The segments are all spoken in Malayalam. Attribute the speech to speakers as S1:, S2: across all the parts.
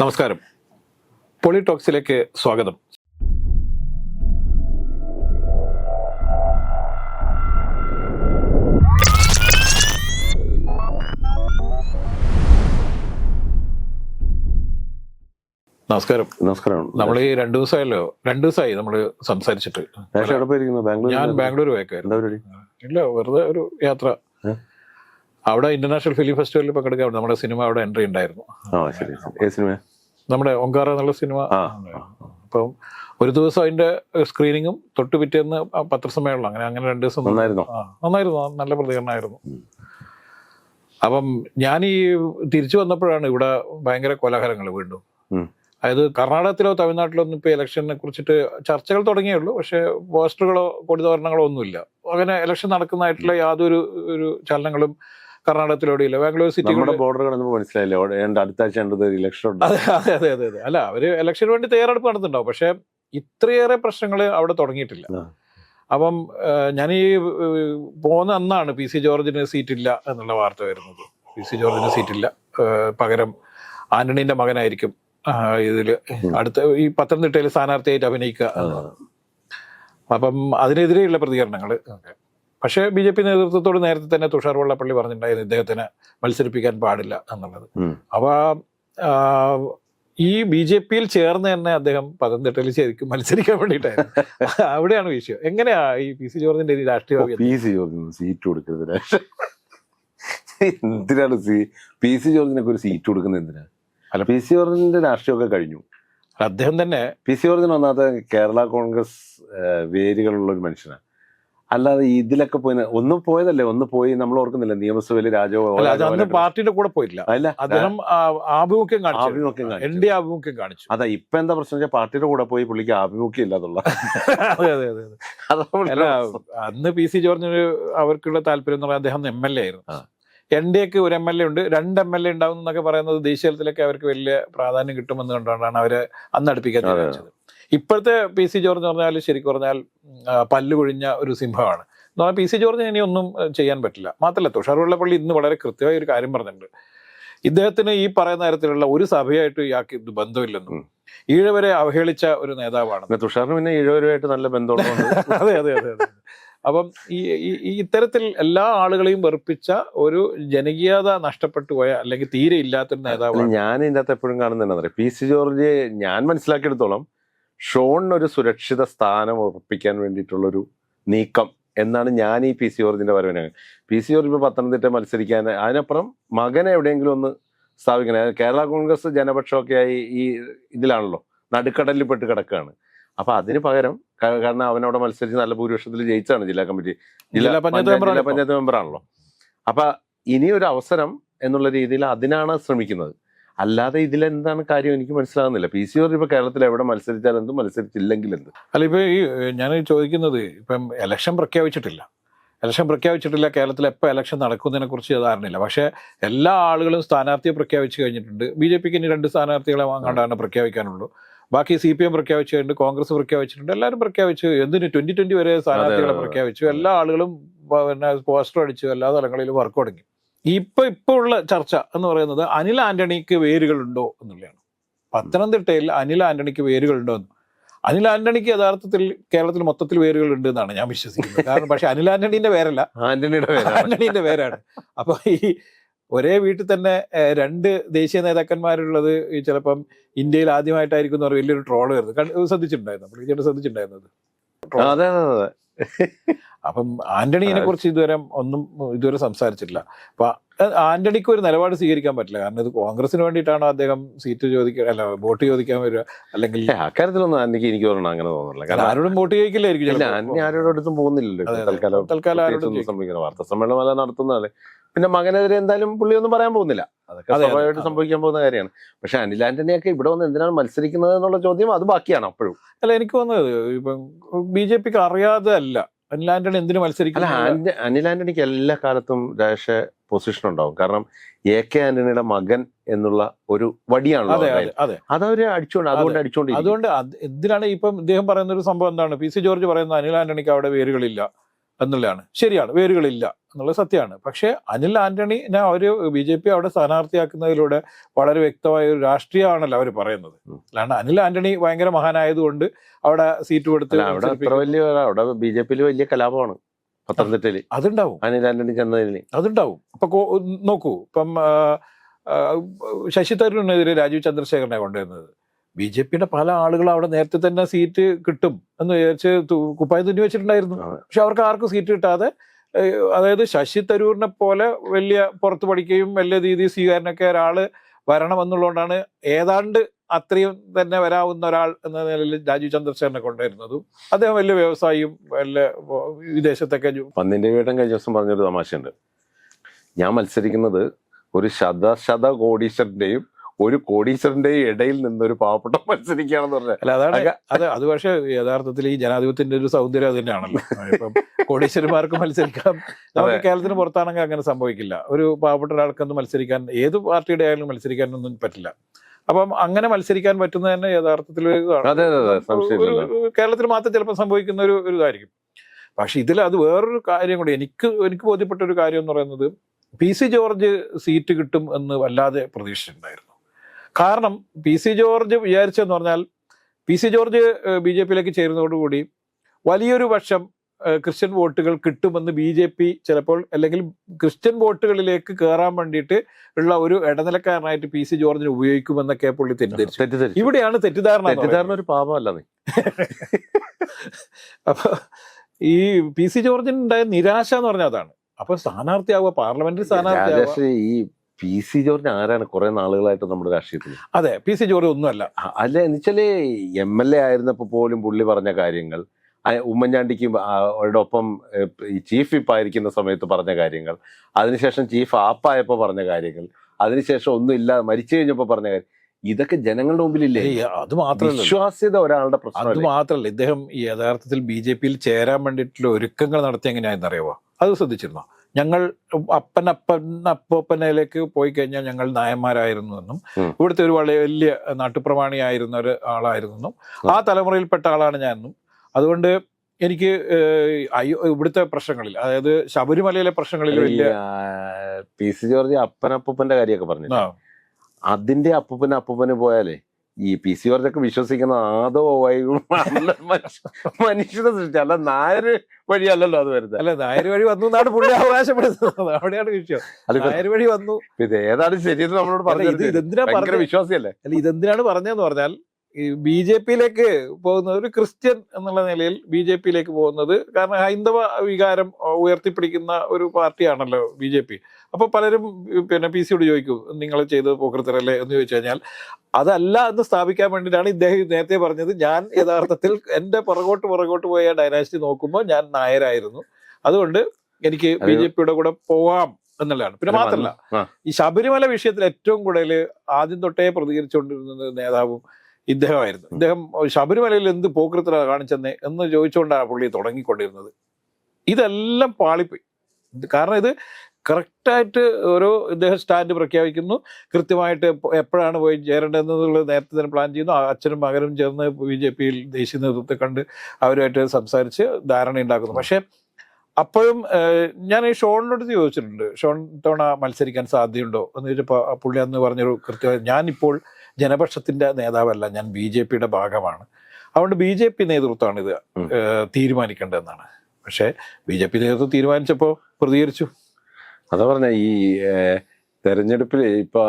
S1: നമസ്കാരം. പൊളിടോക്സിലേക്ക് സ്വാഗതം. നമസ്കാരം.
S2: നമസ്കാരം.
S1: നമ്മൾ ഈ രണ്ടു ദിവസമായല്ലോ. രണ്ടു ദിവസമായി നമ്മൾ സംസാരിച്ചിട്ട്. ഞാൻ ബാംഗ്ലൂർ പോയേക്കായിരുന്നു ഇല്ല വെറുതെ ഒരു യാത്ര? അവിടെ ഇന്റർനാഷണൽ ഫിലിം ഫെസ്റ്റിവലിൽ പങ്കെടുക്കാൻ നമ്മുടെ സിനിമ അവിടെ എൻട്രി ഉണ്ടായിരുന്നു. നമ്മുടെ ഓങ്കാറ എന്നുള്ള സിനിമ. അപ്പം ഒരു ദിവസം അതിന്റെ സ്ക്രീനിങ്ങും തൊട്ട് പിറ്റേന്ന് പത്രസമ്മേളനം അങ്ങനെ അങ്ങനെ രണ്ട് ദിവസം
S2: നന്നായിരുന്നോ?
S1: നല്ല പ്രതികരണമായിരുന്നു. അപ്പം ഞാൻ ഈ തിരിച്ചു വന്നപ്പോഴാണ് ഇവിടെ ഭയങ്കര കോലാഹലങ്ങൾ വീണ്ടും. അതായത് കർണാടകത്തിലോ തമിഴ്നാട്ടിലോ ഒന്നും ഇപ്പോൾ ഇലക്ഷനെ കുറിച്ചിട്ട് ചർച്ചകൾ തുടങ്ങിയുള്ളൂ പക്ഷേ പോസ്റ്ററുകളോ കൊടിതോരണങ്ങളോ ഒന്നുമില്ല. അങ്ങനെ ഇലക്ഷൻ നടക്കുന്നതായിട്ടുള്ള യാതൊരു ഒരു ചലനങ്ങളും കർണാടകത്തിലൂടെ ഇല്ല ബാംഗ്ലൂർ സിറ്റി
S2: നമ്മുടെ ബോർഡർ കടന്നപ്പോൾ മനസ്സിലായില്ലേ? അടുത്ത ആഴ്ച ഇലക്ഷൻ ഉണ്ട്.
S1: അതെ അതെ അതെ അതെ അല്ല അവർ ഇലക്ഷന് വേണ്ടി തയ്യാറെടുപ്പ് നടത്തുന്നുണ്ടാവും. പക്ഷേ ഇത്രയേറെ പ്രശ്നങ്ങൾ അവിടെ തുടങ്ങിയിട്ടില്ല. അപ്പം ഞാൻ ഈ പോകുന്ന അന്നാണ് പി സി ജോർജിന് സീറ്റില്ല എന്നുള്ള വാർത്ത വരുന്നത്. പി സി ജോർജിന് സീറ്റില്ല. ഇല്ല പകരം ആന്റണീന്റെ മകനായിരിക്കും. ഇതിൽ അടുത്ത ഈ പത്തനംതിട്ടയിൽ സ്ഥാനാർത്ഥിയായിട്ട് അഭിനയിക്കുക അപ്പം അതിനെതിരെയുള്ള പ്രതികരണങ്ങൾ പക്ഷേ ബി ജെ പി നേതൃത്വത്തോട് നേരത്തെ തന്നെ തുഷാർ വെള്ളപ്പള്ളി പറഞ്ഞിട്ടുണ്ടായിരുന്നു ഇദ്ദേഹത്തിന് മത്സരിപ്പിക്കാൻ പാടില്ല എന്നുള്ളത്.
S2: അപ്പോൾ
S1: അപ്പൊ ഈ ബി ജെ പിയിൽ ചേർന്ന് തന്നെ അദ്ദേഹം പത്തനംതിട്ടയിൽ ശരിക്കും മത്സരിക്കാൻ വേണ്ടിയിട്ടായിരുന്നു. അവിടെയാണ് വിഷയം. എങ്ങനെയാ ഈ പി സി ജോർജിന്റെ രാഷ്ട്രീയ
S2: പി സി ജോർജിന് സീറ്റ് രാഷ്ട്രീയ എന്തിനാണ് സി പി സി ജോർജിനൊക്കെ ഒരു സീറ്റ് കൊടുക്കുന്നത് എന്തിനാ? അല്ല. പി സി ജോർജിന്റെ രാഷ്ട്രീയമൊക്കെ കഴിഞ്ഞു.
S1: അദ്ദേഹം തന്നെ
S2: പി സി ജോർജിന് ഒന്നാമത്തെ കേരള കോൺഗ്രസ് വേരുകളുള്ള ഒരു മനുഷ്യനാണ് അല്ലാതെ ഇതിലൊക്കെ പോയി ഒന്നും പോയതല്ലേ ഒന്ന് പോയി നമ്മൾ ഓർക്കുന്നില്ല നിയമസഭയിൽ രാജോ
S1: അല്ല അന്ന് പാർട്ടിയുടെ കൂടെ പോയില്ല
S2: അല്ല
S1: അദ്ദേഹം ആഭിമുഖ്യം കാണിച്ചു.
S2: ആഭിമുഖ്യം കാണിച്ചു.
S1: എൻ ഡി ആഭിമുഖ്യം കാണിച്ചു.
S2: അതാ ഇപ്പൊ എന്താ പ്രശ്നം വെച്ചാൽ പാർട്ടിയുടെ കൂടെ പോയി പുള്ളിക്ക് ആഭിമുഖ്യം ഇല്ലാതുള്ള
S1: അതെ അതെ അതെ അതെ. അല്ല അന്ന് പി സി ജോർജിന് അവർക്കുള്ള താല്പര്യം എന്ന് പറഞ്ഞാൽ അദ്ദേഹം എം എൽ എ ആയിരുന്നു. എൻ ഡി എക്ക് ഒരു എം എൽ എ ഉണ്ട് രണ്ട് എം എൽ എ ഉണ്ടാവും എന്നൊക്കെ പറയുന്നത് ദേശീയ തലത്തിലൊക്കെ അവർക്ക് വലിയ പ്രാധാന്യം കിട്ടുമെന്ന് കണ്ടുകൊണ്ടാണ് അവരെ അന്ന് അടുപ്പിക്കാൻ തീരുമാനിച്ചത്. ഇപ്പോഴത്തെ പി സി ജോർജ് എന്ന് പറഞ്ഞാൽ ശരിക്കും പറഞ്ഞാൽ പല്ലുകൊഴിഞ്ഞ കൊഴിഞ്ഞ ഒരു സിംഹമാണ്. എന്ന് പറഞ്ഞാൽ പി സി ജോർജിന് ഇനി ഒന്നും ചെയ്യാൻ പറ്റില്ല. മാത്രമല്ല തുഷാർ വെള്ളപ്പള്ളി ഇന്ന് വളരെ കൃത്യമായ ഒരു കാര്യം പറഞ്ഞിട്ടുണ്ട്. ഇദ്ദേഹത്തിന് ഈ പറയുന്ന തരത്തിലുള്ള ഒരു സഭയായിട്ട് ഇയാൾക്ക് ഇത് ബന്ധമില്ലെന്നും. ഈഴവരെ അവഹേളിച്ച ഒരു നേതാവാണ്
S2: തുഷാറിന് പിന്നെ ഈഴവരുമായിട്ട് നല്ല ബന്ധമുള്ളതുകൊണ്ട്.
S1: അതെ അതെ അതെ അതെ. അപ്പം ഈ ഇത്തരത്തിൽ എല്ലാ ആളുകളെയും വെറുപ്പിച്ച ഒരു ജനകീയത നഷ്ടപ്പെട്ടു പോയ അല്ലെങ്കിൽ തീരെ ഇല്ലാത്തൊരു നേതാവാണ്.
S2: ഞാൻ ഇതിനകത്ത് എപ്പോഴും കാണുന്നുണ്ടെന്ന് പറയാം പി സി ജോർജ് ഞാൻ മനസ്സിലാക്കിയെടുത്തോളം ഷോണിന് ഒരു സുരക്ഷിത സ്ഥാനം ഉറപ്പിക്കാൻ വേണ്ടിയിട്ടുള്ളൊരു നീക്കം എന്നാണ് ഞാൻ ഈ പി സി ജോർജിന്റെ വരവിനെ പി സി ജോർജ് ഇപ്പോൾ പത്തനംതിട്ട മത്സരിക്കാൻ അതിനപ്പുറം മകനെ എവിടെയെങ്കിലും ഒന്ന് സ്ഥാപിക്കണം. കേരള കോൺഗ്രസ് ജനപക്ഷമൊക്കെ ആയി ഈ ഇതിലാണല്ലോ നടുക്കടലിൽ പെട്ട് കിടക്കുകയാണ്. അപ്പൊ അതിന് പകരം കാരണം അവനവിടെ മത്സരിച്ച് നല്ല ഭൂരിപക്ഷത്തിൽ ജയിച്ചാണ് ജില്ലാ കമ്മിറ്റി.
S1: ജില്ലാ പഞ്ചായത്ത്
S2: മെമ്പറാണല്ലോ. അപ്പൊ ഇനിയൊരു അവസരം എന്നുള്ള രീതിയിൽ അതിനാണ് ശ്രമിക്കുന്നത്. അല്ലാതെ ഇതിലെന്താണ് കാര്യം? എനിക്ക് മനസ്സിലാകുന്നില്ല പി സി ഓർ ഇപ്പൊ കേരളത്തിൽ എവിടെ മത്സരിച്ചാൽ എന്തും മത്സരിച്ചില്ലെങ്കിൽ എന്ത്?
S1: അല്ല ഇപ്പൊ ഈ ഞാൻ ചോദിക്കുന്നത് ഇപ്പം ഇലക്ഷൻ പ്രഖ്യാപിച്ചിട്ടില്ല. ഇലക്ഷൻ പ്രഖ്യാപിച്ചിട്ടില്ല കേരളത്തിൽ എപ്പോൾ ഇലക്ഷൻ നടക്കുന്നതിനെ കുറിച്ച് ധാരണയില്ല. പക്ഷേ എല്ലാ ആളുകളും സ്ഥാനാർത്ഥിയെ പ്രഖ്യാപിച്ചു കഴിഞ്ഞിട്ടുണ്ട്. ബി ജെ പിക്ക് ഇനി രണ്ട് സ്ഥാനാർത്ഥികളെ വാങ്ങാണ്ടാണ് പ്രഖ്യാപിക്കാനുള്ളൂ. ബാക്കി സി പി എം പ്രഖ്യാപിച്ചിട്ടുണ്ട് കോൺഗ്രസ് പ്രഖ്യാപിച്ചിട്ടുണ്ട് എല്ലാവരും പ്രഖ്യാപിച്ചു. എന്തിനു ട്വന്റി ട്വന്റി വരെ സ്ഥാനാർത്ഥികളെ. പ്രഖ്യാപിച്ചു? എല്ലാ ആളുകളും പിന്നെ പോസ്റ്റർ അടിച്ചു എല്ലാ തലങ്ങളിലും വർക്ക് തുടങ്ങി. ഇപ്പൊ ഇപ്പൊ ഉള്ള ചർച്ച എന്ന് പറയുന്നത് അനിൽ ആന്റണിക്ക് വേരുകളുണ്ടോ എന്നുള്ളതാണ്. പത്തനംതിട്ടയിൽ അനിൽ ആന്റണിക്ക് വേരുകളുണ്ടോ എന്ന്. അനിൽ ആന്റണിക്ക് യഥാർത്ഥത്തിൽ കേരളത്തിൽ മൊത്തത്തിൽ വേരുകൾ ഉണ്ട് എന്നാണ് ഞാൻ വിശ്വസിക്കുന്നത്. കാരണം പക്ഷെ അനിൽ ആന്റണിന്റെ പേരല്ല.
S2: ആന്റണിയുടെ
S1: ആന്റണീന്റെ പേരാണ്. അപ്പൊ ഈ ഒരേ വീട്ടിൽ തന്നെ രണ്ട് ദേശീയ നേതാക്കന്മാരുള്ളത് ഈ ചിലപ്പം ഇന്ത്യയിൽ ആദ്യമായിട്ടായിരിക്കും എന്ന് പറഞ്ഞ വലിയൊരു ട്രോൾ വരുന്നത്. ശ്രദ്ധിച്ചിട്ടുണ്ടായിരുന്നു? അപ്പോൾ ശ്രദ്ധിച്ചിട്ടുണ്ടായിരുന്നത്?
S2: അതെ അതെ അതെ.
S1: അപ്പം ആന്റണിയെ കുറിച്ച് ഇതുവരെ ഒന്നും ഇതുവരെ സംസാരിച്ചിട്ടില്ല. അപ്പൊ ആന്റണിക്ക് ഒരു നിലപാട് സ്വീകരിക്കാൻ പറ്റില്ല. കാരണം ഇത് കോൺഗ്രസിന് വേണ്ടിയിട്ടാണോ അദ്ദേഹം സീറ്റ് ചോദിക്കുക അല്ല വോട്ട് ചോദിക്കാൻ വരിക? അല്ലെങ്കിൽ
S2: അക്കാര്യത്തിലൊന്നും ആന്റണിക്ക് എനിക്ക് തോന്നണം അങ്ങനെ തോന്നുന്നില്ല കാരണം
S1: ആരോടും വോട്ട് ചോദിക്കില്ലായിരിക്കും.
S2: ആന്റണി ആരോടും പോകുന്നില്ലല്ലോ. തൽക്കാലം
S1: തൽക്കാലം ആരോടും
S2: വാർത്താ സമ്മേളനം അല്ല നടത്തുന്നതല്ലേ? പിന്നെ മകനെതിരെ എന്തായാലും പുള്ളി ഒന്നും പറയാൻ പോകുന്നില്ല. അതൊക്കെ
S1: അതെ, അതെ,
S2: സ്വാഭാവികമായിട്ട് സംഭവിക്കാൻ പോകുന്ന കാര്യമാണ്. പക്ഷെ അനിൽ ആന്റണിയൊക്കെ ഇവിടെ വന്ന് എന്തിനാണ് മത്സരിക്കുന്നത് എന്നുള്ള ചോദ്യം അത് ബാക്കിയാണ് അപ്പോഴും.
S1: അല്ല എനിക്ക് തോന്നുന്നത് ഇപ്പം ബി ജെ പിക്ക് അറിയാതെ അല്ല. അനിൽ ആന്റണി എന്തിനു
S2: മത്സരിക്കും അനിൽ ആന്റണിക്ക് എല്ലാ കാലത്തും രാഷ പൊസിഷൻ ഉണ്ടാവും. കാരണം എ കെ ആന്റണിയുടെ മകൻ എന്നുള്ള ഒരു
S1: വടിയാണ്
S2: അതവര് അടിച്ചോണ്ട് അതുകൊണ്ട് അടിച്ചോണ്ട്
S1: അതുകൊണ്ട് എന്തിനാണ് ഇപ്പം ഇദ്ദേഹം പറയുന്ന ഒരു സംഭവം എന്താണ്? പി സി ജോർജ് പറയുന്നത് അനിൽ ആന്റണിക്ക് അവിടെ വേരുകളില്ല. എന്നുള്ളതാണ്. ശരിയാണ് വേരുകളില്ല എന്നുള്ളത് സത്യമാണ്. പക്ഷേ അനിൽ ആന്റണിനെ അവർ ബി ജെ പി അവിടെ സ്ഥാനാർത്ഥിയാക്കുന്നതിലൂടെ വളരെ വ്യക്തമായ ഒരു രാഷ്ട്രീയമാണല്ലോ അവർ പറയുന്നത്. അല്ലാണ്ട് അനിൽ ആന്റണി ഭയങ്കര മഹാനായതുകൊണ്ട് അവിടെ സീറ്റ് കൊടുത്ത്
S2: അവിടെ അത്ര വലിയ അവിടെ ബി ജെ പിയിൽ വലിയ കലാപമാണ് പത്തനംതിട്ടയിൽ
S1: അതുണ്ടാവും.
S2: അനിൽ ആന്റണി ചെന്നതിന്.
S1: അതുണ്ടാവും. അപ്പൊ നോക്കൂ ഇപ്പം ശശി തരൂരിനെതിരെ രാജീവ് ചന്ദ്രശേഖരനെ കൊണ്ടുവരുന്നത്. ബി ജെ പിയുടെ പല ആളുകളും അവിടെ നേരത്തെ തന്നെ സീറ്റ് കിട്ടും എന്ന് വിചാരിച്ച് കുപ്പായം തുന്നി വെച്ചിട്ടുണ്ടായിരുന്നു. പക്ഷെ അവർക്ക് ആർക്കും സീറ്റ് കിട്ടാതെ അതായത് ശശി തരൂരിനെ പോലെ വലിയ പുറത്ത് പഠിക്കുകയും വലിയ രീതിയിൽ സ്വീകാരനൊക്കെ ഒരാൾ വരണം എന്നുള്ളതുകൊണ്ടാണ് ഏതാണ്ട് അത്രയും തന്നെ വരാവുന്ന ഒരാൾ എന്ന നിലയിൽ രാജീവ് ചന്ദ്രശേഖരനെ കൊണ്ടുവരുന്നതും അദ്ദേഹം വലിയ വ്യവസായിയും വലിയ വിദേശത്തൊക്കെ
S2: പന്നിന്റെ വീട്ടം കഴിഞ്ഞ ദിവസം പറഞ്ഞൊരു തമാശയുണ്ട്. ഞാൻ മത്സരിക്കുന്നത് ഒരു ശത ശത കോടീശ്വരന്റെയും ഒരു കോടീശ്വരന്റെ ഇടയിൽ നിന്നൊരു പാവപ്പെട്ട മത്സരിക്കുകയാണെന്ന് പറഞ്ഞാൽ
S1: അല്ല അതാണ് അത് അത് പക്ഷേ യഥാർത്ഥത്തിൽ ഈ ജനാധിപത്യത്തിന്റെ ഒരു സൗന്ദര്യം അത് തന്നെയാണല്ലോ. ഇപ്പം കോടീശ്വരന്മാർക്ക് മത്സരിക്കാം. നമുക്ക് കേരളത്തിന് പുറത്താണെങ്കിൽ അങ്ങനെ സംഭവിക്കില്ല. ഒരു പാവപ്പെട്ട ഒരാൾക്കൊന്നും മത്സരിക്കാൻ ഏത് പാർട്ടിയുടെ ആയാലും മത്സരിക്കാനൊന്നും പറ്റില്ല. അപ്പം അങ്ങനെ മത്സരിക്കാൻ പറ്റുന്ന തന്നെ യഥാർത്ഥത്തിൽ കേരളത്തിൽ മാത്രം ചിലപ്പോൾ സംഭവിക്കുന്ന ഒരു ഒരു ഇതായിരിക്കും. പക്ഷെ ഇതിൽ അത് വേറൊരു കാര്യം കൂടി. എനിക്ക് എനിക്ക് ബോധ്യപ്പെട്ട ഒരു കാര്യം എന്ന് പറയുന്നത് പി സി ജോർജ് സീറ്റ് കിട്ടും എന്ന് വല്ലാതെ പ്രതീക്ഷിച്ചിട്ടുണ്ടായിരുന്നു. കാരണം പി സി ജോർജ് വിചാരിച്ചെന്ന് പറഞ്ഞാൽ P C George B J പിയിലേക്ക് ചേരുന്നതോടുകൂടി വലിയൊരു പക്ഷം ക്രിസ്ത്യൻ വോട്ടുകൾ കിട്ടുമെന്ന് ബി ജെ പി ചിലപ്പോൾ അല്ലെങ്കിൽ ക്രിസ്ത്യൻ വോട്ടുകളിലേക്ക് കയറാൻ വേണ്ടിയിട്ട് ഉള്ള ഒരു ഇടനിലക്കാരനായിട്ട് പി സി ജോർജിന് ഉപയോഗിക്കുമെന്നൊക്കെ പുള്ളി തെറ്റിദ്ധരിച്ചു. ഇവിടെയാണ് തെറ്റിദ്ധാരണ
S2: തെറ്റിദ്ധാരണ ഒരു പാപമല്ല നീ
S1: അപ്പൊ ഈ പി സി ജോർജിനുണ്ടായ നിരാശ എന്ന് പറഞ്ഞാൽ അതാണ്. അപ്പൊ സ്ഥാനാർത്ഥിയാവുക പാർലമെന്ററി സ്ഥാനാർത്ഥിയാവുക.
S2: രാജേഷ് ഈ പി സി ജോർജ് ആരാണ് കുറെ നാളുകളായിട്ട് നമ്മുടെ രാഷ്ട്രീയത്തിൽ
S1: അതെ പി സി ജോർജ് ഒന്നുമല്ല.
S2: അല്ല എന്നുവെച്ചാൽ എം എൽ എ ആയിരുന്നപ്പോ പോലും പുള്ളി പറഞ്ഞ കാര്യങ്ങൾ ഉമ്മൻചാണ്ടിക്ക് ഒപ്പം ഈ ചീഫ് ഇപ്പായിരിക്കുന്ന സമയത്ത് പറഞ്ഞ കാര്യങ്ങൾ അതിനുശേഷം ചീഫ് ആപ്പായപ്പോ പറഞ്ഞ കാര്യങ്ങൾ അതിനുശേഷം ഒന്നും ഇല്ല മരിച്ചു കഴിഞ്ഞപ്പോ പറഞ്ഞ കാര്യം ഇതൊക്കെ ജനങ്ങളുടെ മുമ്പിലില്ലേ?
S1: അത് മാത്രമല്ല.
S2: വിശ്വാസ്യത ഒരാളുടെ
S1: പ്രശ്നം
S2: അത്
S1: മാത്രമല്ല ഇദ്ദേഹം ഈ യഥാർത്ഥത്തിൽ ബി ജെ പിയിൽ ചേരാൻ വേണ്ടിയിട്ടുള്ള ഒരുക്കങ്ങൾ നടത്തി എങ്ങനെയാണെന്ന് അറിയാവോ അത് ശ്രദ്ധിച്ചിരുന്നോ? ഞങ്ങൾ അപ്പൻ അപ്പൻ അപ്പോപ്പനയിലേക്ക് പോയി കഴിഞ്ഞാൽ ഞങ്ങൾ നായന്മാരായിരുന്നു എന്നും. ഇവിടുത്തെ ഒരു വളരെ വലിയ നാട്ടുപ്രമാണിയായിരുന്ന ഒരു ആളായിരുന്നു. എന്നും ആ തലമുറയിൽപ്പെട്ട ആളാണ് ഞാൻ എന്നും അതുകൊണ്ട് എനിക്ക് അയ്യോ ഇവിടുത്തെ പ്രശ്നങ്ങളിൽ അതായത് ശബരിമലയിലെ പ്രശ്നങ്ങളിൽ വലിയ
S2: പി സി ജോർജ് അപ്പനപ്പൂപ്പന്റെ കാര്യമൊക്കെ പറഞ്ഞു അതിന്റെ അപ്പൂപ്പന് അപ്പൂപ്പന് പോയാലേ ഈ പി സി ജോർജൊക്കെ വിശ്വസിക്കുന്ന ആദോ വൈകും മനുഷ്യനെ സൃഷ്ടി അല്ല നായര് വഴിയല്ലല്ലോ അത് വരുന്നത്.
S1: അല്ല നായർ വഴി വന്നു എന്നാണ് പുള്ളി അവകാശപ്പെടുന്നത്. അവിടെയാണ് വിഷയം.
S2: അല്ല
S1: നായർ വഴി വന്നു.
S2: ഇത് ഏതാണ് ശരിയെന്ന് നമ്മളോട്
S1: പറഞ്ഞത് ഇത്
S2: പറഞ്ഞു
S1: ഇതെന്തിനാ പറഞ്ഞ
S2: വിശ്വാസിയല്ലേ?
S1: അല്ല ഇതെന്തിനാണ് പറഞ്ഞതെന്ന് പറഞ്ഞാൽ ഈ ബി ജെ പിയിലേക്ക് പോകുന്നത് ഒരു ക്രിസ്ത്യൻ എന്നുള്ള നിലയിൽ ബി ജെ പിയിലേക്ക് പോകുന്നത് കാരണം ഹൈന്ദവ വികാരം ഉയർത്തിപ്പിടിക്കുന്ന ഒരു പാർട്ടിയാണല്ലോ ബി ജെ പി. അപ്പൊ പലരും പിന്നെ പി സിയോട് ചോദിക്കും നിങ്ങൾ ചെയ്തത് പോക്കൃത്തരല്ലേ? എന്ന് ചോദിച്ചു കഴിഞ്ഞാൽ അതല്ല എന്ന് സ്ഥാപിക്കാൻ വേണ്ടിയിട്ടാണ് ഇദ്ദേഹം നേരത്തെ പറഞ്ഞത്. ഞാൻ യഥാർത്ഥത്തിൽ എന്റെ പുറകോട്ട് പുറകോട്ട് പോയ ഡൈനാസ്റ്റി നോക്കുമ്പോൾ ഞാൻ നായരായിരുന്നു. അതുകൊണ്ട് എനിക്ക് ബി ജെ പിയുടെ കൂടെ പോവാം എന്നുള്ളതാണ്. പിന്നെ മാത്രമല്ല ഈ ശബരിമല വിഷയത്തിൽ ഏറ്റവും കൂടുതൽ ആദ്യം തൊട്ടേ പ്രതികരിച്ചുകൊണ്ടിരുന്നത് നേതാവും ഇദ്ദേഹമായിരുന്നു. ഇദ്ദേഹം ശബരിമലയിൽ എന്ത് പോക്കൃത്തര കാണിച്ചെന്ന്? എന്ന് ചോദിച്ചുകൊണ്ടാണ് പുള്ളി തുടങ്ങിക്കൊണ്ടിരുന്നത്. ഇതെല്ലാം പാളിപ്പോയി. കാരണം ഇത് കറക്റ്റായിട്ട് ഓരോ ഇദ്ദേഹം സ്റ്റാൻഡ് പ്രഖ്യാപിക്കുന്നു. കൃത്യമായിട്ട് എപ്പോഴാണ് പോയി ചേരേണ്ടതെന്നുള്ളത് നേരത്തെ തന്നെ പ്ലാൻ ചെയ്യുന്നു. അച്ഛനും മകനും ചേർന്ന് ബി ജെ പിയിൽ ദേശീയ നേതൃത്വത്തെ കണ്ട് അവരുമായിട്ട് സംസാരിച്ച് ധാരണ ഉണ്ടാക്കുന്നു. പക്ഷേ അപ്പോഴും ഞാൻ ഈ ഷോണിനോട് ചോദിച്ചിട്ടുണ്ട്. ഷോൺ തവണ മത്സരിക്കാൻ സാധ്യതയുണ്ടോ? എന്ന് ചോദിച്ചപ്പോൾ പുള്ളി അന്ന് പറഞ്ഞൊരു കൃത്യമായി ഞാനിപ്പോൾ ജനപക്ഷത്തിന്റെ നേതാവല്ല ഞാൻ ബി ജെ പിയുടെ ഭാഗമാണ്. അതുകൊണ്ട് ബി ജെ പി നേതൃത്വമാണ് ഇത് തീരുമാനിക്കേണ്ടതെന്നാണ്. പക്ഷേ ബി ജെ പി നേതൃത്വം തീരുമാനിച്ചപ്പോൾ പ്രതികരിച്ചു.
S2: അതാ പറഞ്ഞ ഈ തെരഞ്ഞെടുപ്പിൽ ഇപ്പൊ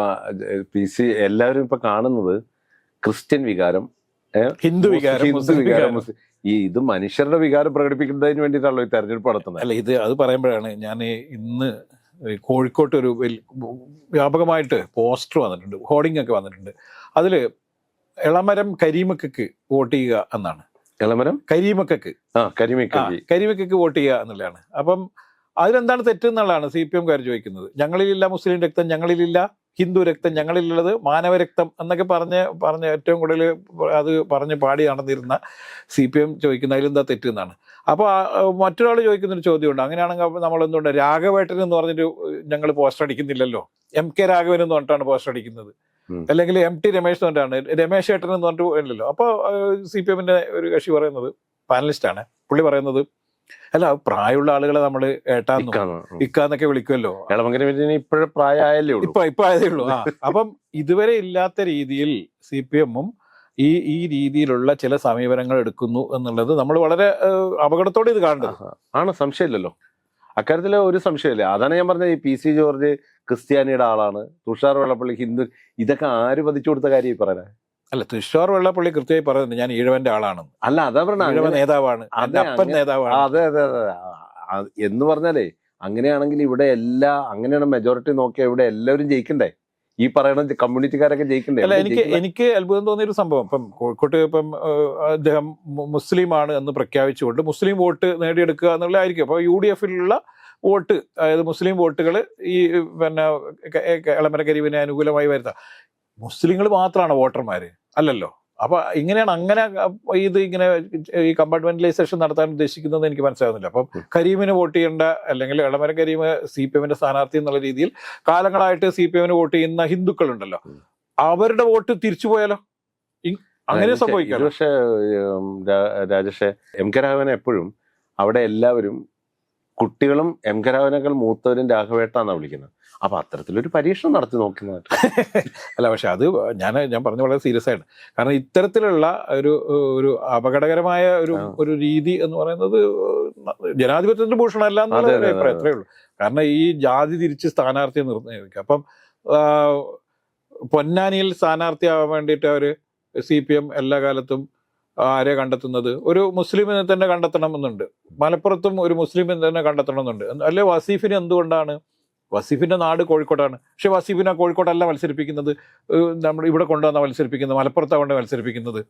S2: പി സി എല്ലാവരും ഇപ്പൊ കാണുന്നത് ക്രിസ്ത്യൻ വികാരം
S1: ഹിന്ദു വികാരം
S2: ഹിന്ദു വികാരം ഈ ഇത് മനുഷ്യരുടെ വികാരം പ്രകടിപ്പിക്കുന്നതിന് വേണ്ടിയിട്ടാണല്ലോ ഈ തെരഞ്ഞെടുപ്പ് നടത്തുന്നത്.
S1: അല്ല ഇത് അത് പറയുമ്പോഴാണ് ഞാൻ ഇന്ന് കോഴിക്കോട്ട് ഒരു വ്യാപകമായിട്ട് പോസ്റ്റർ വന്നിട്ടുണ്ട് ഹോർഡിംഗ് ഒക്കെ വന്നിട്ടുണ്ട്. അതിൽ ഇളമരം കരീമക്കക്ക് വോട്ട് ചെയ്യുക എന്നാണ്.
S2: ഇളമരം
S1: കരീമക്കക്ക്.
S2: ആ കരിമിക്കൽ
S1: കരിമക്കക്ക് വോട്ട് ചെയ്യുക എന്നുള്ളതാണ്. അപ്പം അതിലെന്താണ് തെറ്റെന്നുള്ളതാണ് സി പി എംകാർ ചോദിക്കുന്നത്. ഞങ്ങളിലില്ല മുസ്ലിം രക്തം ഞങ്ങളിലില്ല ഹിന്ദു രക്തം ഞങ്ങളിലുള്ളത് മാനവ രക്തം എന്നൊക്കെ പറഞ്ഞ് പറഞ്ഞ് ഏറ്റവും കൂടുതൽ അത് പറഞ്ഞ് പാടി നടന്നിരുന്ന സി പി എം ചോദിക്കുന്ന അതിലെന്താ തെറ്റെന്നാണ്. അപ്പോൾ മറ്റൊരാൾ ചോദിക്കുന്നൊരു ചോദ്യമുണ്ട്. അങ്ങനെയാണെങ്കിൽ നമ്മൾ എന്തുകൊണ്ട് രാഘവേട്ടൻ എന്ന് പറഞ്ഞൊരു ഞങ്ങൾ പോസ്റ്റർ അടിക്കുന്നില്ലല്ലോ? എം കെ രാഘവൻ എന്ന് പറഞ്ഞിട്ടാണ് പോസ്റ്റർ അടിക്കുന്നത്. അല്ലെങ്കിൽ എം ടി രമേശ് എന്ന് പറഞ്ഞിട്ടാണ്. രമേശ് ഏട്ടൻ എന്ന് പറഞ്ഞിട്ട് ഇല്ലല്ലോ അപ്പോൾ സി പി എമ്മിന്റെ ഒരു കക്ഷി പറയുന്നത് പാനലിസ്റ്റാണ്. പുള്ളി പറയുന്നത് അല്ല പ്രായമുള്ള ആളുകളെ നമ്മൾ ഏട്ടാന്ന്. ഇക്കാന്നൊക്കെ വിളിക്കുമല്ലോ.
S2: എളമങ്കര പിന്നെ ഇപ്പോഴും പ്രായമായല്ലേ ഉള്ളൂ.
S1: ഇപ്പൊ ഇപ്പൊ ആയതേ ഉള്ളൂ. അപ്പം ഇതുവരെ ഇല്ലാത്ത രീതിയിൽ സി പി എമ്മും ഈ ഈ രീതിയിലുള്ള ചില സമീപനങ്ങൾ എടുക്കുന്നു എന്നുള്ളത് നമ്മൾ വളരെ അപകടത്തോടെ ഇത് കാണേണ്ടത്.
S2: ആണ് സംശയമില്ലല്ലോ. അക്കാര്യത്തിൽ ഒരു സംശയമില്ല. അതാണ് ഞാൻ പറഞ്ഞത് ഈ പി സി ജോർജ് ക്രിസ്ത്യാനിയുടെ ആളാണ്. തുഷാർ വെള്ളപ്പള്ളി ഹിന്ദു. ഇതൊക്കെ ആര് പതിച്ചു കൊടുത്ത കാര്യം ഈ പറയാൻ
S1: അല്ല തുഷാർ വെള്ളപ്പള്ളി കൃത്യമായി പറയുന്നുണ്ട് ഞാൻ ഈഴവന്റെ ആളാണ്.
S2: അല്ല അതാ പറഞ്ഞ
S1: ഈഴവ നേതാവാണ് എന്റെ അപ്പൻ നേതാവാണ്.
S2: അതെ അതെ അതെ എന്ന് പറഞ്ഞാലേ അങ്ങനെയാണെങ്കിൽ ഇവിടെ എല്ലാ അങ്ങനെയാണ് മെജോറിറ്റി നോക്കിയാൽ ഇവിടെ എല്ലാവരും ജയിക്കണ്ടേ? ഈ പറയുന്ന കമ്മ്യൂണിറ്റിക്കാരൊക്കെ ജയിക്കണ്ടേ?
S1: അല്ല എനിക്ക് എനിക്ക് അത്ഭുതം തോന്നിയ ഒരു സംഭവം. ഇപ്പം കോഴിക്കോട്ട് ഇപ്പം അദ്ദേഹം മുസ്ലിമാണ് എന്ന് പ്രഖ്യാപിച്ചുകൊണ്ട് മുസ്ലിം വോട്ട് നേടിയെടുക്കുക എന്നുള്ളതായിരിക്കും. അപ്പോൾ യു ഡി എഫിലുള്ള വോട്ട് അതായത് മുസ്ലിം വോട്ടുകൾ ഈ പിന്നെ എളമര അനുകൂലമായി വരുത്താം. മുസ്ലിങ്ങൾ മാത്രമാണ് വോട്ടർമാർ അല്ലല്ലോ. അപ്പൊ ഇങ്ങനെയാണ് അങ്ങനെ ഇത് ഇങ്ങനെ ഈ കമ്പാർട്ട്മെന്റലൈസേഷൻ നടത്താൻ ഉദ്ദേശിക്കുന്നത് എനിക്ക് മനസ്സിലാകുന്നില്ല അപ്പം കരീമിന് വോട്ട് ചെയ്യേണ്ട അല്ലെങ്കിൽ എളമര കരീം സി പി എമ്മിന്റെ സ്ഥാനാർത്ഥി എന്നുള്ള രീതിയിൽ കാലങ്ങളായിട്ട് സി പി എമ്മിന് വോട്ട് ചെയ്യുന്ന ഹിന്ദുക്കളുണ്ടല്ലോ. അവരുടെ വോട്ട് തിരിച്ചു പോയാലോ? അങ്ങനെ സംഭവിക്കാം
S2: പക്ഷേ രാജേഷേ എം കെ രാഘവൻ എപ്പോഴും അവിടെ എല്ലാവരും കുട്ടികളും എം കെ രാഘവനേക്കാൾ മൂത്തവരും രാഘവേട്ടാന്നാണ് വിളിക്കുന്നത്. അപ്പൊ അത്തരത്തിലൊരു പരീക്ഷണം നടത്തി നോക്കുന്നതായിട്ട്
S1: അല്ല പക്ഷെ അത് ഞാൻ ഞാൻ പറഞ്ഞ വളരെ സീരിയസ് ആയിട്ട്. കാരണം ഇത്തരത്തിലുള്ള ഒരു ഒരു അപകടകരമായ ഒരു ഒരു രീതി എന്ന് പറയുന്നത് ജനാധിപത്യത്തിന്റെ ഭൂഷണമല്ല എന്നുള്ള
S2: അത്രയേ
S1: അഭിപ്രായം. ഉള്ളൂ. കാരണം ഈ ജാതി തിരിച്ച് സ്ഥാനാർത്ഥിയെ നിർണയിക്കുക അപ്പം പൊന്നാനിയിൽ സ്ഥാനാർത്ഥിയാവാൻ വേണ്ടിയിട്ട് അവർ സി പി എം എല്ലാ കാലത്തും ആരെ കണ്ടെത്തുന്നത്? ഒരു മുസ്ലിമിനെ തന്നെ കണ്ടെത്തണമെന്നുണ്ട്. മലപ്പുറത്തും ഒരു മുസ്ലിമിനെ തന്നെ കണ്ടെത്തണമെന്നുണ്ട്. അല്ലെ വസീഫിന് എന്തുകൊണ്ടാണ് വസീഫിന്റെ നാട് കോഴിക്കോടാണ് പക്ഷെ വസീഫിനെ കോഴിക്കോടല്ല മത്സരിപ്പിക്കുന്നത്. നമ്മൾ ഇവിടെ കൊണ്ടുവന്ന മത്സരിപ്പിക്കുന്നത്. മലപ്പുറത്താണ് കൊണ്ട് മത്സരിപ്പിക്കുന്നത്.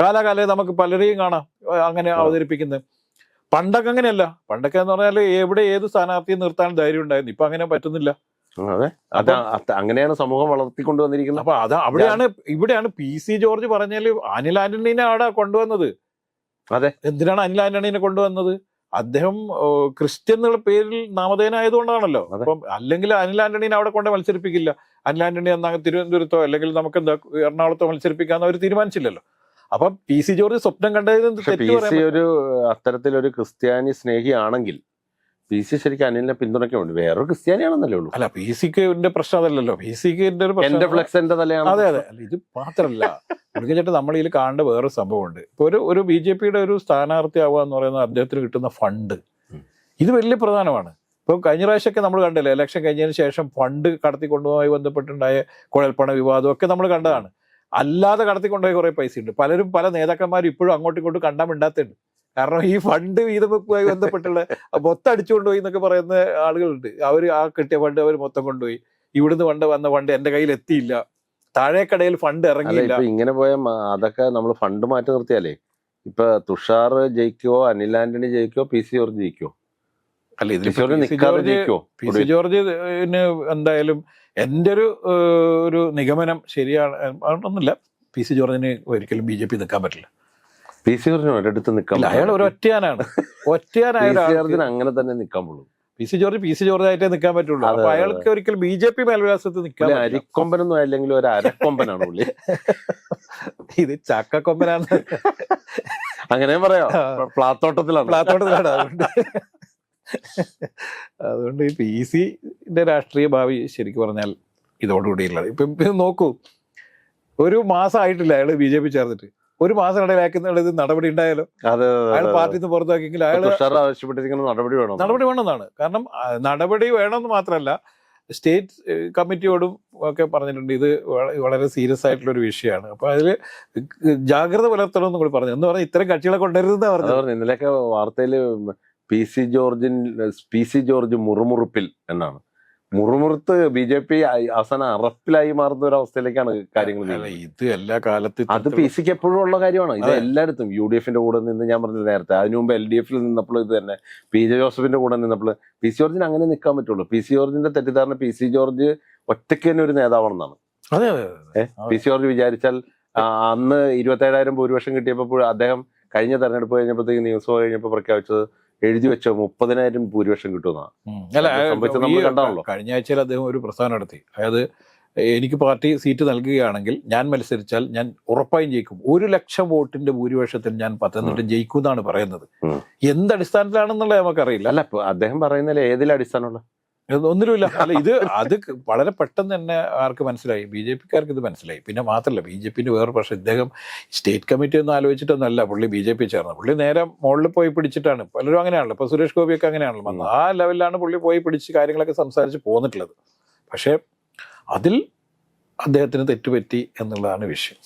S1: കാലാകാലേ നമുക്ക് പലരെയും കാണാം. അങ്ങനെ അവതരിപ്പിക്കുന്നത്. പണ്ടൊക്കെ അങ്ങനെയല്ല. പണ്ടൊക്കെ എന്ന് പറഞ്ഞാൽ എവിടെ ഏത് സ്ഥാനാർത്ഥിയെ നിർത്താൻ ധൈര്യം ഉണ്ടായിരുന്നു. ഇപ്പൊ അങ്ങനെ പറ്റുന്നില്ല.
S2: അതെ. അത് അങ്ങനെയാണ് സമൂഹം വളർത്തിക്കൊണ്ടുവന്നിരിക്കുന്നത്
S1: അപ്പൊ അത് അവിടെയാണ് ഇവിടെയാണ് പി സി ജോർജ് പറഞ്ഞാൽ അനിൽ ആന്റണീനെ അവിടെ കൊണ്ടുവന്നത്.
S2: അതെ.
S1: എന്തിനാണ് അനിൽ ആന്റണീനെ കൊണ്ടുവന്നത്? അദ്ദേഹം ക്രിസ്ത്യൻ എന്നുള്ള പേരിൽ നാമധേയനായതുകൊണ്ടാണല്ലോ. അപ്പം അല്ലെങ്കിൽ അനിൽ ആന്റണീനെ അവിടെ കൊണ്ട് മത്സരിപ്പിക്കില്ല. അനിൽ ആന്റണി എന്നാ തിരുവനന്തപുരത്തോ അല്ലെങ്കിൽ നമുക്ക് എന്താ എറണാകുളത്തോ മത്സരിപ്പിക്കാന്ന് അവർ തീരുമാനിച്ചില്ലല്ലോ. അപ്പൊ പി സി ജോർജ് സ്വപ്നം കണ്ടത്
S2: പി സി. ഒരു അത്തരത്തിലൊരു ക്രിസ്ത്യാനി സ്നേഹിയാണെങ്കിൽ പി സി ശരിക്കും അനിലിനെ പിന്തുണയ്ക്കുന്നുണ്ട് വേറൊരു ക്രിസ്ത്യാനിയാണെന്നല്ലേ ഉള്ളൂ.
S1: അല്ല പി സിക്ക് പ്രശ്നം അതല്ലല്ലോ. പി സിക്ക് ഒരു പ്രശ്നം അതെ അതെ. ഇത് മാത്രല്ല. ചേട്ടാ നമ്മൾ ഇതിൽ കാണേണ്ട വേറൊരു സംഭവമുണ്ട്. ഇപ്പൊ ഒരു ഒരു ബി ജെ പിയുടെ ഒരു സ്ഥാനാർത്ഥി ആവുക എന്ന് പറയുന്നത് അദ്ദേഹത്തിന് കിട്ടുന്ന ഫണ്ട്. ഇത് വലിയ പ്രധാനമാണ്. ഇപ്പൊ കഴിഞ്ഞ പ്രാവശ്യമൊക്കെ നമ്മൾ കണ്ടില്ലേ ഇലക്ഷൻ കഴിഞ്ഞതിന് ശേഷം ഫണ്ട് കടത്തിക്കൊണ്ടുപോയി ബന്ധപ്പെട്ടുണ്ടായ കുഴൽപ്പണ വിവാദം ഒക്കെ നമ്മൾ കണ്ടതാണ്. അല്ലാതെ കടത്തിക്കൊണ്ടുപോയ കുറേ പൈസ ഉണ്ട് പലരും പല നേതാക്കന്മാരും ഇപ്പോഴും അങ്ങോട്ടും ഇങ്ങോട്ടും കണ്ടാൽ മിണ്ടാത്തുണ്ട് കാരണം ഈ ഫണ്ട് വീതമായി ബന്ധപ്പെട്ടുള്ള മൊത്തം അടിച്ചുകൊണ്ടുപോയി എന്നൊക്കെ പറയുന്ന ആളുകളുണ്ട്. അവർ ആ കിട്ടിയ ഫണ്ട് അവർ മൊത്തം കൊണ്ടുപോയി. ഇവിടുന്ന് ഫണ്ട് വന്ന ഫണ്ട് എന്റെ കയ്യിൽ എത്തിയില്ല. താഴേക്കടയിൽ ഫണ്ട് ഇറങ്ങിയില്ല.
S2: ഇങ്ങനെ പോയ അതൊക്കെ നമ്മൾ ഫണ്ട് മാറ്റി നിർത്തിയാലേ ഇപ്പൊ തുഷാർ ജയിക്കോ അനിൽ ആന്റണി ജയിക്കോ പി സി ജോർജ് ജയിക്കോ?
S1: അല്ല
S2: പി സി ജോർജ്
S1: ഇതിൽ
S2: നിൽക്കാതെ ജയിക്കോ?
S1: പി സി ജോർജ് എന്തായാലും എന്റെ ഒരു ഒരു നിഗമനം ശരിയാണ് ഒന്നുമില്ല പി സി ജോർജിന് ഒരിക്കലും ബി ജെ പി നിൽക്കാൻ പറ്റില്ല.
S2: പി സി ജോർജിന് ഒരിടത്ത് നിൽക്കാൻ
S1: അയാൾ ഒരു ഒറ്റയാനാണ് ഒറ്റയാനായ
S2: അങ്ങനെ തന്നെ നിൽക്കാൻ പോകുള്ളൂ
S1: P C George P C George ആയിട്ടേ നിൽക്കാൻ പറ്റുള്ളൂ അപ്പൊ അയാൾക്ക് ഒരിക്കലും ബി ജെ പി മേൽവിലാസത്തിൽ നിൽക്കാൻ
S2: അരിക്കൊമ്പനൊന്നും അല്ലെങ്കിൽ ഒരു അരക്കൊമ്പനാണ് പുള്ളി.
S1: ഇത് ചക്കക്കൊമ്പനാണ്.
S2: അങ്ങനെ പറയാം. പ്ലാത്തോട്ടത്തിലാണ്.
S1: പ്ലാത്തോട്ടത്തിലാണ് അതുകൊണ്ട്. അതുകൊണ്ട് ഈ പി സിന്റെ രാഷ്ട്രീയ ഭാവി ശരിക്കും പറഞ്ഞാൽ ഇതോടുകൂടിയുള്ളത്. ഇപ്പൊ ഇപ്പൊ നോക്കൂ. ഒരു മാസം ആയിട്ടില്ല അയാൾ ബി ജെ പി ചേർന്നിട്ട്. ഒരു മാസം ഇടയിലാക്കുന്ന നടപടി ഉണ്ടായാലോ? അയാൾ പാർട്ടിയിൽ നിന്ന് പുറത്താക്കിയെങ്കിൽ അയാൾ
S2: ആവശ്യപ്പെട്ടിരിക്കുന്ന നടപടി വേണം?
S1: നടപടി വേണമെന്നാണ്. കാരണം നടപടി വേണമെന്ന് മാത്രമല്ല സ്റ്റേറ്റ് കമ്മിറ്റിയോടും ഒക്കെ പറഞ്ഞിട്ടുണ്ട് ഇത് വളരെ സീരിയസ് ആയിട്ടുള്ള ഒരു വിഷയമാണ്. അപ്പൊ അതിൽ ജാഗ്രത പുലർത്തണമെന്നും കൂടി പറഞ്ഞു. എന്ന് പറഞ്ഞാൽ ഇത്തരം കക്ഷികളെ കൊണ്ടുവരുന്ന
S2: പറഞ്ഞു ഇന്നലെയൊക്കെ വാർത്തയിൽ പി സി ജോർജിൻ പി സി ജോർജ് മുറുമുറുപ്പിൽ എന്നാണ്. മുറുമുറുത്ത് ബി ജെ പി അവസാനം അറപ്പിലായി മാറുന്ന ഒരു അവസ്ഥയിലേക്കാണ് കാര്യങ്ങൾ
S1: ഇത് എല്ലാ കാലത്തും
S2: അത് പി സിക്ക് എപ്പോഴും ഉള്ള കാര്യമാണ്. ഇത്. എല്ലായിടത്തും. യു ഡി എഫിന്റെ കൂടെ നിന്ന് ഞാൻ പറഞ്ഞത് നേരത്തെ. അതിനു മുമ്പ് എൽ ഡി എഫിൽ നിന്നപ്പോൾ ഇത് തന്നെ. പി ജെ ജോസഫിന്റെ കൂടെ നിന്നപ്പോൾ പി സി ജോർജിന് അങ്ങനെ നിൽക്കാൻ പറ്റുള്ളൂ. പി സി ജോർജിന്റെ തെറ്റിദ്ധാരണ പി സി ജോർജ് ഒറ്റയ്ക്ക് തന്നെ ഒരു നേതാവാണെന്നാണ്. പി സി ജോർജ് വിചാരിച്ചാൽ അന്ന് ഇരുപത്തേഴായിരം ഭൂരിപക്ഷം കിട്ടിയപ്പോൾ അദ്ദേഹം കഴിഞ്ഞ തെരഞ്ഞെടുപ്പ് കഴിഞ്ഞപ്പോഴത്തേക്ക് നിയമസഭ കഴിഞ്ഞപ്പോൾ പ്രഖ്യാപിച്ചത് എഴുതി വെച്ച മുപ്പതിനായിരം ഭൂരിപക്ഷം കിട്ടുന്ന.
S1: കഴിഞ്ഞ ആഴ്ചയിൽ അദ്ദേഹം ഒരു പ്രസ്താവന നടത്തി. അതായത് എനിക്ക് പാർട്ടി സീറ്റ് നൽകുകയാണെങ്കിൽ ഞാൻ മത്സരിച്ചാൽ ഞാൻ ഉറപ്പായും ജയിക്കും. ഒരു ലക്ഷം വോട്ടിന്റെ ഭൂരിപക്ഷത്തിൽ ഞാൻ പത്തനംതിട്ട ജയിക്കും എന്നാണ് പറയുന്നത്. എന്ത് അടിസ്ഥാനത്തിലാണെന്നുള്ളത് നമുക്കറിയില്ല.
S2: അല്ല അദ്ദേഹം പറയുന്നില്ല ഏതിൽ
S1: ഒന്നിനുമില്ല അല്ല ഇത് അത് വളരെ പെട്ടെന്ന് തന്നെ ആർക്ക് മനസ്സിലായി? ബി ജെ പിക്കാർക്ക് ഇത് മനസ്സിലായി. പിന്നെ മാത്രമല്ല ബി ജെ പിന്റെ വേറെ പക്ഷേ ഇദ്ദേഹം സ്റ്റേറ്റ് കമ്മിറ്റി ഒന്നും ആലോചിച്ചിട്ടൊന്നല്ല പുള്ളി ബി ജെ പി ചേർന്നത്. പുള്ളി നേരെ മുകളിൽ പോയി പിടിച്ചിട്ടാണ്. പലരും അങ്ങനെയാണല്ലോ. ഇപ്പൊ സുരേഷ് ഗോപിയൊക്കെ അങ്ങനെയാണല്ലോ. വന്നത്. ആ ലെവലിലാണ് പുള്ളി പോയി പിടിച്ച് കാര്യങ്ങളൊക്കെ സംസാരിച്ച് പോന്നിട്ടുള്ളത്. പക്ഷേ അതിൽ അദ്ദേഹത്തിന് തെറ്റുപറ്റി എന്നുള്ളതാണ് വിഷയം.